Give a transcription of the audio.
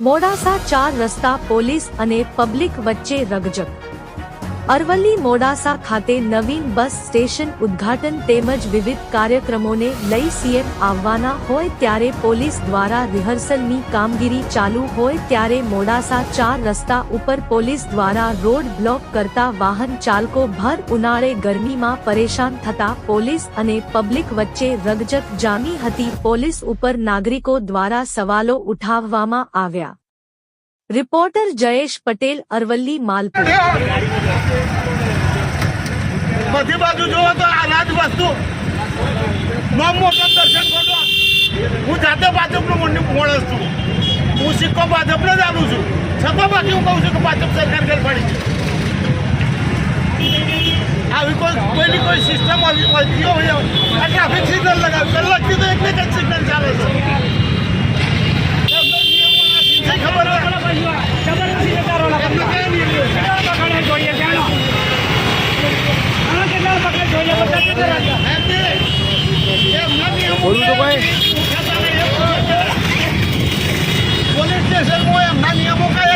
મોડાસા ચાર રસ્તા પોલીસ અને પબ્લિક વચ્ચે રગજગ અરવલ્લી મોડાસા ખાતે નવીન બસ સ્ટેશન ઉદ્ઘાટન તેમજ વિવિધ કાર્યક્રમોને લઈ સીએમ આવવાના હોય ત્યારે પોલીસ દ્વારા રિહર્સલની કામગીરી ચાલુ હોય ત્યારે મોડાસા ચાર રસ્તા ઉપર પોલીસ દ્વારા રોડ બ્લોક કરતા વાહન ચાલકો ભર ઉનાળે ગરમીમાં પરેશાન થતા પોલીસ અને પબ્લિક વચ્ચે રગજગ જામી હતી. પોલીસ ઉપર નાગરિકો દ્વારા સવાલો ઉઠાવવામાં આવ્યા. રિપોર્ટર જયેશ પટેલ અરવલ્લી, માલપુર. બધી બાજુ જોવો તો અનાજ વસ્તુ. દર્શન ખોટો હું જાતે ભાજપનો માણસ છું. હું સિક્કો ભાજપનો જ આવું છું. છતાં બાકી હું કહું છું કે ભાજપ સરકાર ઘર પડી છે. આવી કોઈ કોઈ સિસ્ટમ આવી હોય, આ ટ્રાફિક સિગ્નલ લગાવ્યું કલાકથી તો એકને એક સિગ્નલ બોલું તો ભાઈ. પોલીસ સ્ટેશનમાં એમના નિયમો કયા